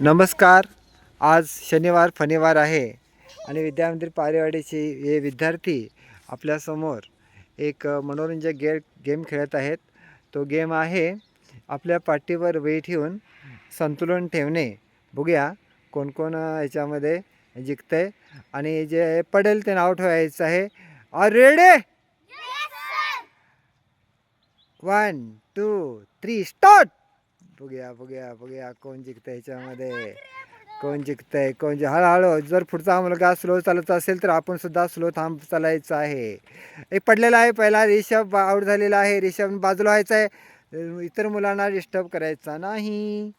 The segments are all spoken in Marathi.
नमस्कार. आज शनिवार फनिवार आहे. आणि विद्यामंदिर पारेवाडीचे हे विद्यार्थी आपल्यासमोर एक मनोरंजक गे गेम खेळत आहेत. तो गेम आहे आपल्या पाठीवर वही ठेवून संतुलन ठेवणे. बघूया कोण कोण याच्यामध्ये जिंकतंय. आणि जे पडेल ते नाव ठेवायचं आहे. आर रेडे वन टू थ्री स्टार्ट बघूया बघूया बघूया कोण जिंकतंय ह्याच्यामध्ये? कोण जिंकतंय? कोण जे हळूहळू जर पुढचा मुलगा स्लो चालत असेल तर आपण सुद्धा स्लो थांब चालायचं आहे. एक पडलेला आहे पहिला रिषभ आऊट झालेला आहे. रिषभ बाजूला व्हायचा आहे. इतर मुलांना डिस्टर्ब करायचा नाही.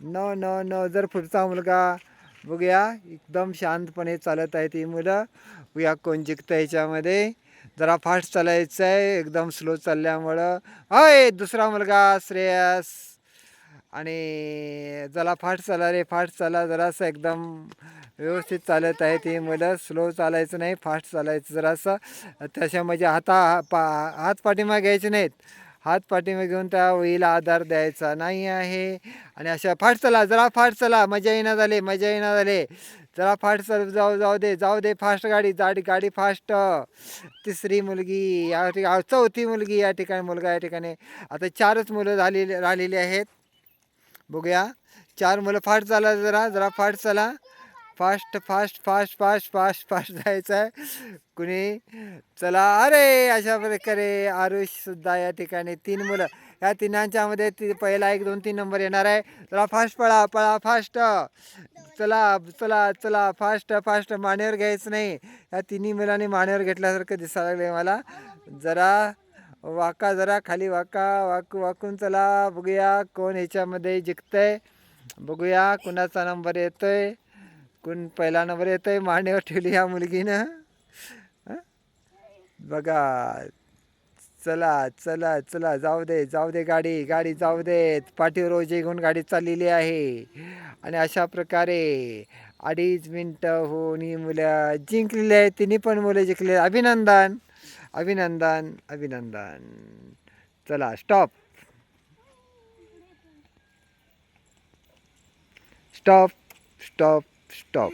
न न न जर पुढचा मुलगा बघूया एकदम शांतपणे चालत आहे ती मुलं. बघूया कोण जिंकतं ह्याच्यामध्ये? जरा फास्ट चालायचं आहे. एकदम स्लो चालल्यामुळं. होय दुसरा मुलगा श्रेयस. आणि जरा फास्ट चाला रे फास्ट चाला. जरासं एकदम व्यवस्थित चालत आहे ती मुलं. स्लो चालायचं नाही फास्ट चालायचं. जरासं तशा म्हणजे हाता पा हात पाठीमागे घ्यायचे नाहीत. हात पाठीमा घेऊन त्या वहीला आधार द्यायचा. नाही आहे. आणि अशा फास्ट चला जरा फास्ट चला. मजा येईना झाले मजा येईना झाले. जरा फास्ट चाल जाऊ जाऊ दे जाऊ दे फास्ट गाडी जाडी गाडी फास्ट. तिसरी मुलगी या ठिकाणी चौथी मुलगी या ठिकाणी मुलगा या ठिकाणी. आता चारच मुलं झालेली राहिलेली आहेत. बघूया. चार मुलं फास्ट चाला जरा जरा फास्ट चला. Fast fast fast fast fast fast जायचं आहे कुणी? चला. अरे अशा प्रकारे आरुषसुद्धा या ठिकाणी तीन मुलं. या तिनांच्यामध्ये ती पहिला एक दोन तीन नंबर येणार आहे. जरा फास्ट पळा पळा फास्ट. चला चला चला. Fast fast. मानेवर घ्यायचं नाही. या तिन्ही मुलांनी मानेवर घेतल्यासारखं दिसायला लागले मला. जरा वाका जरा खाली वाका वाकू वाकून चला. बघूया कोण ह्याच्यामध्ये जिंकतंय. बघूया कुणाचा नंबर येतोय. कोण पहिला नंबर येतोय मांडीवर ठेवली ह्या मुलगीनं. बघा. चला चला चला. जाऊ दे जाऊ दे गाडी गाडी जाऊ दे. पाठीवर ओझे घेऊन गाडी चाललेली आहे. आणि अशा प्रकारे अडीच मिनटं होऊन ही मुलं जिंकलेली आहेत. तिन्ही पण मुलं जिंकले अभिनंदन. अभिनंदन अभिनंदन. चला स्टॉप स्टॉप स्टॉप स्टॉप